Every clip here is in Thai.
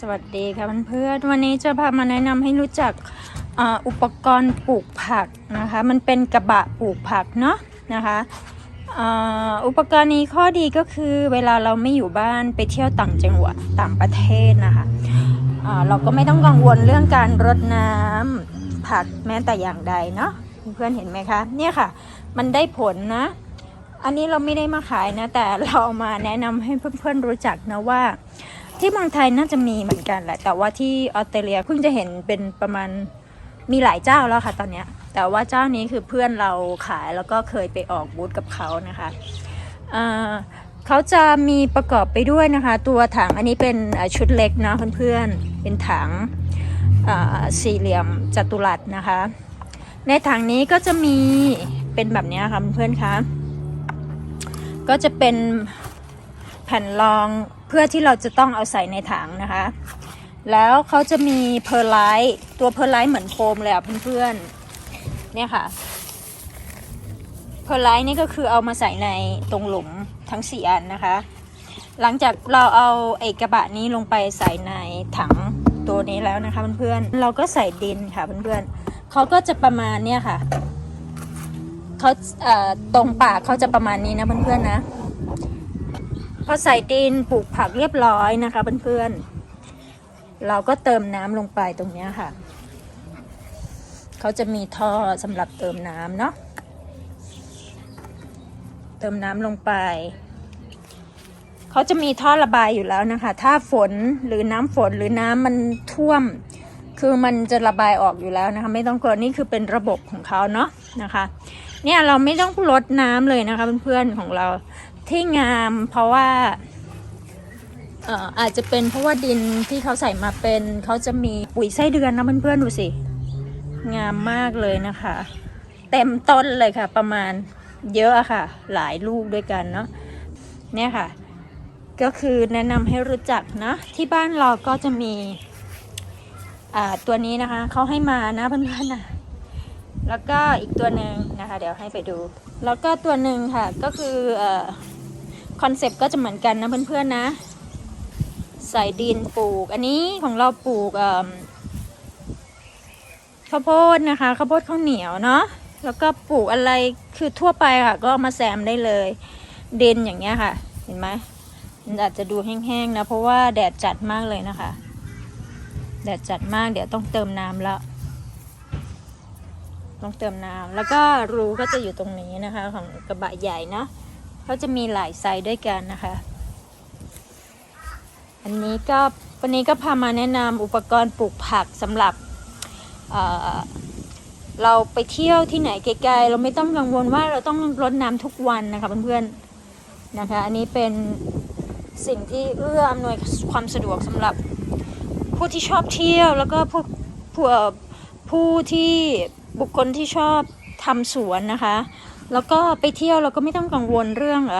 สวัสดีค่ะเพื่อนๆวันนี้จะพามาแนะนำให้รู้จักอ,อุปกรณ์ปลูกผักนะคะ มันเป็นกระบะปลูกผักเนาะนะคะอ,อุปกรณ์นี้ข้อดีก็คือเวลาเราไม่อยู่บ้านไปเที่ยวต่างจังหวัดต่างประเทศนะคะเราก็ไม่ต้องกังวลเรื่องการรดน้ำผักแม้แต่อย่างใดเนาะเพื่อนเห็นไหมคะเนี่ยค่ะ มันได้ผลนะ อันนี้เราไม่ได้มาขายนะ แต่เราเอามาแนะนำให้เพื่อนๆรู้จักนะว่า ที่เมืองไทยน่าจะมีเหมือนกันแหละ แต่ว่าที่ออสเตรเลียเพิ่งจะเห็นเป็นประมาณมีหลายเจ้าแล้วค่ะตอนเนี้ยแต่ว่าเจ้านี้คือเพื่อนเราขายแล้วก็เคยไปออกบูธกับเขานะคะเขาจะมีประกอบไปด้วยนะคะ ตัวถังอันนี้เป็นชุดเล็กเนาะเพื่อนๆเป็นถังสี่เหลี่ยมจัตุรัสนะคะ ในถังนี้ก็จะมีเป็นแบบนี้ค่ะเพื่อนๆคะก็จะเป็น แผ่นรองเพื่อที่เราจะต้องเอาใส่ในถังนะคะ แล้วเขาจะมีเพอร์ไลท์ตัวเพอร์ไลท์เหมือนโฟมเลยอะเพื่อนๆเนี่ยค่ะเพอร์ไลท์นี่ก็คือเอามาใส่ในตรงหลุมทั้งสี่อันนะคะ หลังจากเราเอาไอกระบะนี้ลงไปใส่ในถังตัวนี้แล้วนะคะเพื่อนๆเราก็ใส่ดินค่ะเพื่อนๆเขาก็จะประมาณเนี่ยค่ะเขาเอ่อตรงปากเขาจะประมาณนี้นะเพื่อนๆนะ พอใส่ดินปลูกผักเรียบร้อยนะคะเพื่อนๆเราก็เติมน้ำลงไปตรงนี้ค่ะเขาจะมีท่อสำหรับเติมน้ำเนาะเติมน้ำลงไป เขาจะมีท่อระบายอยู่แล้วนะคะ ถ้าฝนหรือน้ำฝนหรือน้ำมันท่วม คือมันจะระบายออกอยู่แล้วนะคะ ไม่ต้องกลัวนี่คือเป็นระบบของเขาเนาะนะคะ เนี่ยเราไม่ต้องลดน้ำเลยนะคะเพื่อนๆของเรา ที่งามเพราะว่าเอ่ออาจจะเป็นเพราะว่าดินที่เขาใส่มาเป็นเขาจะมีปุ๋ยไส้เดือนนะเพื่อนๆดูสิ งามมากเลยนะคะ เต็มต้นเลยค่ะ ประมาณเยอะค่ะ หลายลูกด้วยกันเนาะเนี่ยค่ะ ก็คือแนะนำให้รู้จักนะที่บ้านเราก็จะมีอ่าตัวนี้นะคะเขาให้มานะเพื่อนๆนะแล้วก็อีกตัวหนึ่งนะคะ เดี๋ยวให้ไปดู แล้วก็ตัวหนึ่งค่ะก็คือเอ่อ คอนเซปต์ก็จะเหมือนกันนะเพื่อนๆนะ ใส่ดินปลูก อันนี้ของเราปลูกข้าวโพดนะคะข้าวโพดข้าวเหนียวเนาะแล้วก็ปลูกอะไรคือทั่วไปค่ะ ก็มาแซมได้เลยเดินอย่างเงี้ยค่ะ เห็นไหมมันอาจจะดูแห้งๆนะ เพราะว่าแดดจัดมากเลยนะคะ แดดจัดมากเดี๋ยวต้องเติมน้ำแล้วต้องเติมน้ำแล้วก็รูก็จะอยู่ตรงนี้นะคะ ของกระบะใหญ่เนาะ เขาจะมีหลายไซส์ด้วยกันนะคะ อันนี้ก็วันนี้ก็พามาแนะนำอุปกรณ์ปลูกผักสำหรับเเราไปเที่ยวที่ไหนไกลๆเราไม่ต้องกังวลว่าเราต้องรดน้ำทุกวันนะคะเพื่อนๆนะคะ อันนี้เป็นสิ่งที่เอื้ออำนวยความสะดวกสำหรับผู้ที่ชอบเที่ยวแล้วก็พวกผู้ผู้ที่บุคคลที่ชอบทำสวนนะคะ แล้วก็ไปเที่ยวเราก็ไม่ต้องกังวลเรื่องอ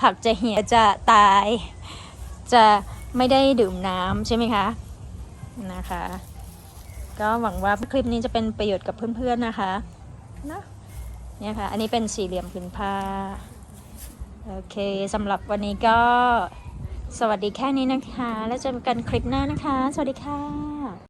ผักจะเหี่ยวจะตาย จะไม่ได้ดื่มน้ำใช่ไหมคะนะคะ ก็หวังว่าคลิปนี้จะเป็นประโยชน์กับเพื่อนๆนะคะนะเนี่ยค่ะ อันนี้เป็นสี่เหลี่ยมผืนผ้า โอเคสำหรับวันนี้ก็สวัสดีแค่นี้นะคะ แล้วเจอกันคลิปหน้านะคะ สวัสดีค่ะ